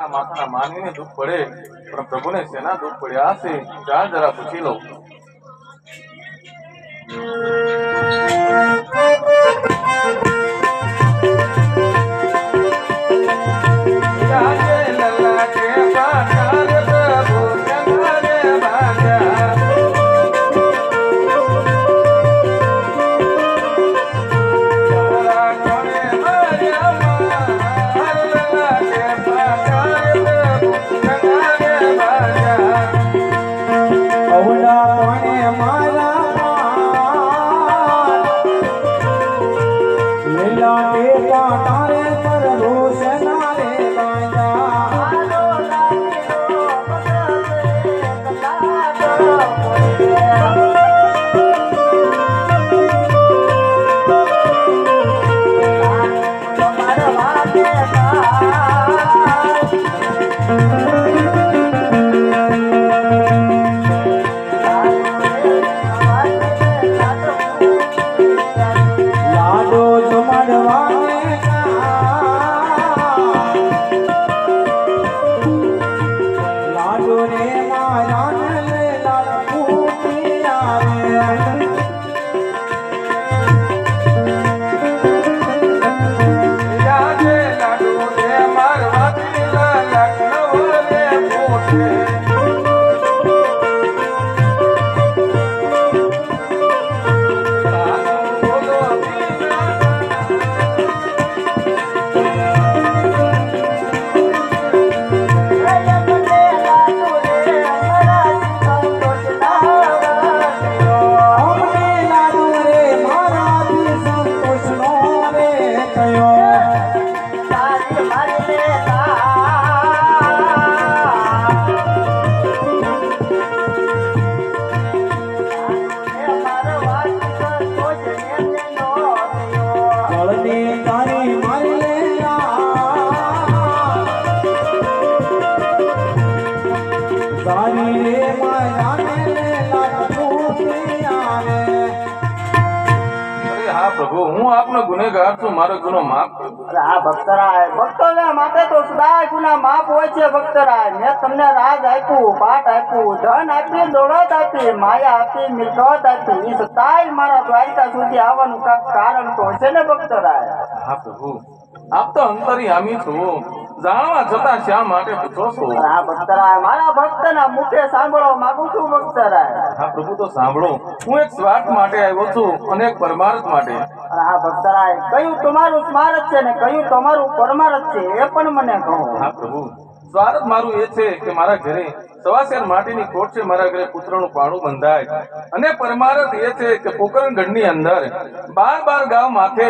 માથાના માનવીને દુઃખ પડે પણ પ્રભુને શેના દુઃખ પડ્યા હશે ચાલ જરા પૂછી લઉં Valeu. આપનો ગુનેગાર છું મારો ગુનો માફ અરે આ ભક્તરાય ભક્તોને માટે તો સદાય ગુના માફ હોય છે ભક્તરાય. મેં તમને રાજ આપ્યું પાઠ આપ્યું ધન આપી દોડત આપી માયા આપી મિલકત આપી. એ સદાય મારા દ્વારિકા સુધી આવવાનું કારણ તો છે ને ભક્તરાય? હા પ્રભુ. આપ તો અંતર્યામી છો. જાણવા છતાં શા માટે પૂછો છો? આ ભક્તરાય મારા ભક્તના મુખે સાંભળવા માંગુ છું ભક્તરાય. હા પ્રભુ તો સાંભળો. હું એક સ્વાર્થ માટે આવ્યો છું અને એક પરમાર્થ માટે. હા આ ભક્તરાય કયું તમારું સ્મારક છે ને કયું તમારું પરમારથ છે એ પણ મને કહો. હા પ્રભુ. સ્વાર્થ મારું એ છે કે મારા ઘરે સવાસેર માટીની કોટ છે મારા ઘરે પુત્રનું પાણું બંધાય. અને પરમારથ એ છે કે પોકરણગઢની અંદર બાર બાર ગામ માથે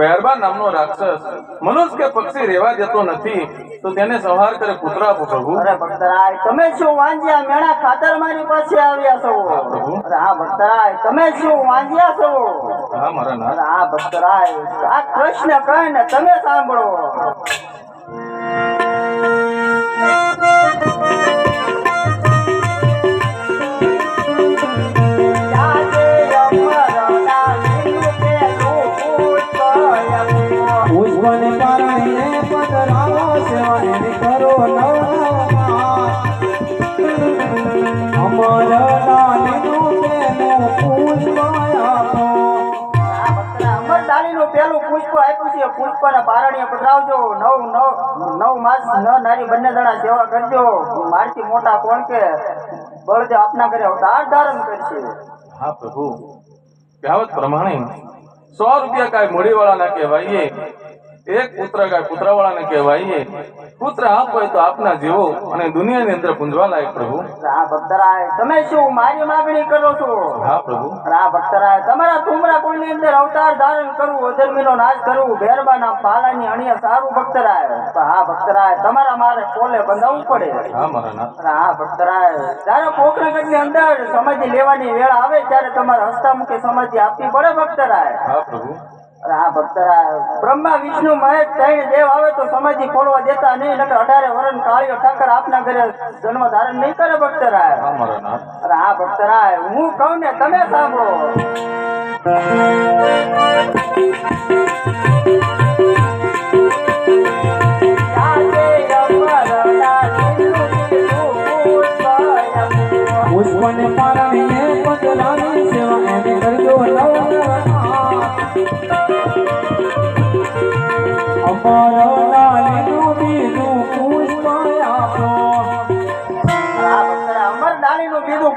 વેરબા નામનો રાક્ષસ મનુષ્ય કે પક્ષી રહેવા જતો નથી તો તેને સંહાર કરે પુત્ર આપો પ્રભુ. અરે ભક્તરાય તમે શું વાંજ્યા? મેણા ખાતર મારી પાસે આવ્યા છો. હા, પ્રભુ. અરે આ ભક્તરાય તમે શું વાંજ્યા છો? હા મારા ના આ ભક્તરાય આ કૃષ્ણ ને તમે સાંભળો. નવ નવ નવ માસ ન નારી બંને જણા સેવા કરજો. મારથી મોટા કોણ કે? બળદેવ આપના ઘરે અવતાર ધારણ કરશે. પ્રભુ. કહેવત પ્રમાણે સો રૂપિયા કાંઈ મૂડીવાળાના કહેવાઈએ. એક પુત્ર કાંઈ પુત્રવાળાને કહેવાય પુત્ર આપ હોય તો આપના જેવો અને દુનિયાની અંદર પૂંજવા લાયક પ્રભુ આ ભક્તરાય તમે શું મારી માગણી કરો છો? હા પ્રભુ. આ ભક્તરાય તમારા તુમરા કુળની અંદર અવતાર ધારણ કરવું અધર્મીનો નાશ કરવું ભેરબાના પાલાની અણિયા સારું ભક્તરાય. હા ભક્તરાય તમારા મારે કોલે બંધાવવું પડે. હા મારા નાથ. હા ભક્તરાય જ્યારે પોખરણગઢની અંદર સમાધિ લેવાની વેળ આવે ત્યારે તમારે હસ્તામુખી સમાધિ આપવી પડે ભક્તરાય. હા પ્રભુ. બ્રહ્મા, વિષ્ણુ, મહેશ ત્રણ દેવ આવે તો સમાધિ ખોલવા દેતા નહીં, નકર અઢારે વરણ કાળીઓ ઠાકર આપના ઘરે જન્મ ધારણ નહીં કરે ભક્તરાય. અરે હા ભક્તરાય, હું કહું ને તમે સાંભળો. પુષ્પને પારણીએ પદલાની સેવા એને કરજો નવ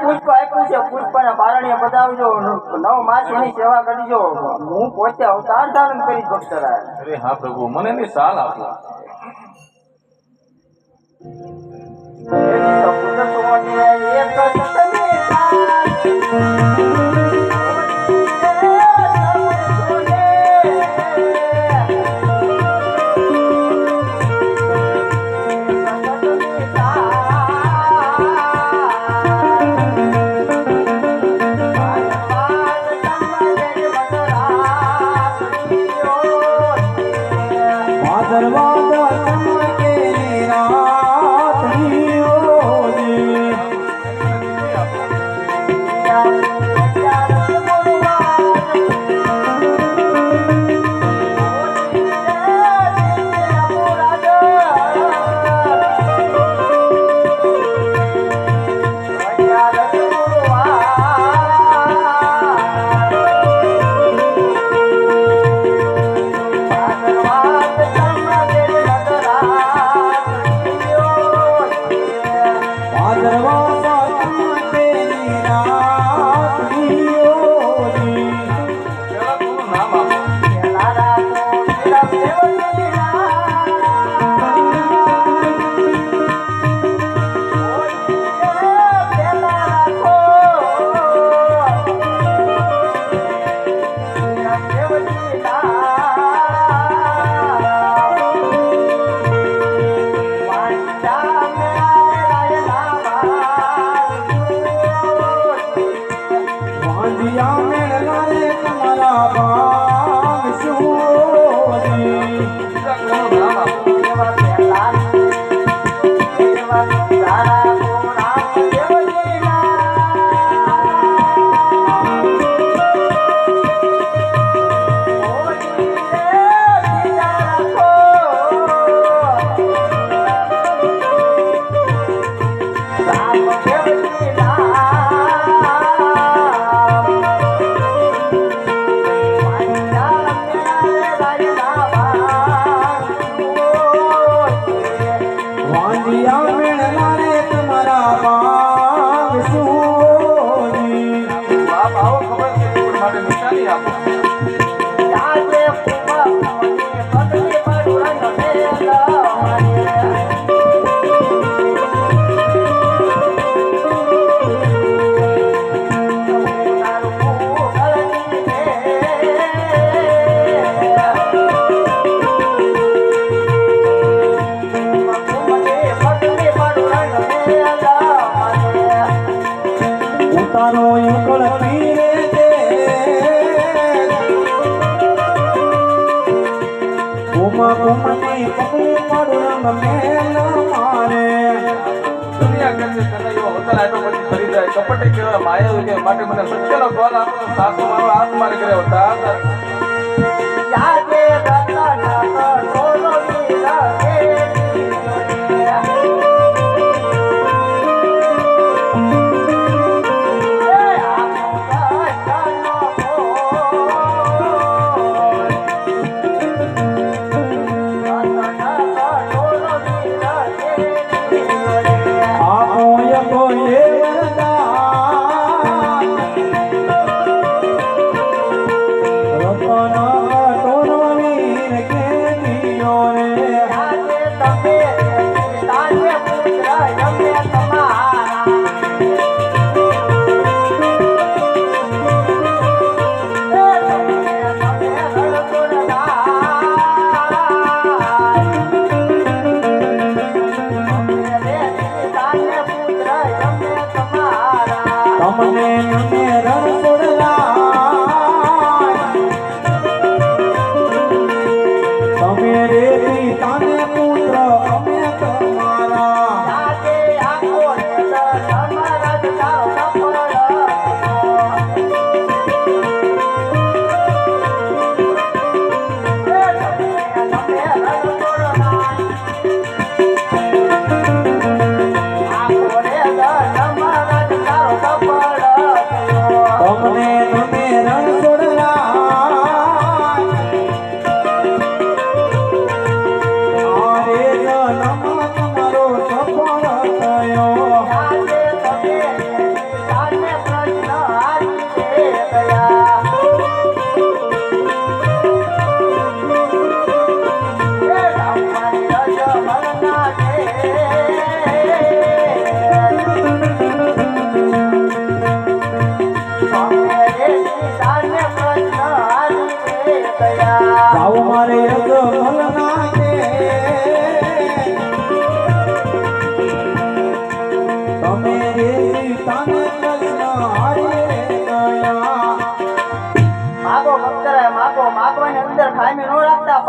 પુષ્પ આપ્યું છે પુષ્પ બારણીએ બતાવજો નવ માસી સેવા કરજો હું પોતે અવતાર ધારણ કરી ભક્ત સાલ આપો Oh, મારું રંગ મેલ મારે દુનિયા કહે છે તને એવો અવતાર આપ્યો પછી ફરી જાય કપટી માયા કે માટે મને સત્યનો કોલ આપો સાસુ મારો હાથ મારી કરે અવતાર মনে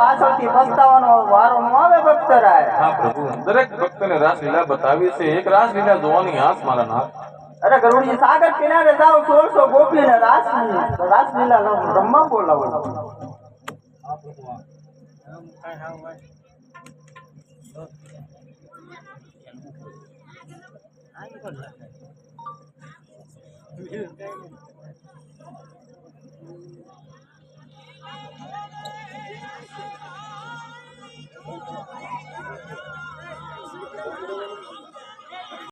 પાછળથી પસ્તાવાનો વારો ન આવે ભક્ત હા પ્રભુ દરેક ભક્તને રાસલીલા બતાવી છે. એક રાસલીલા જોવાની આસ મારા નાથ. અરે ગરુડજી સાગર કિનારે જાઓ સોળસો ગોપી ને રાસ રાસલીલા બ્રહ્મા બોલાવો. Thank you.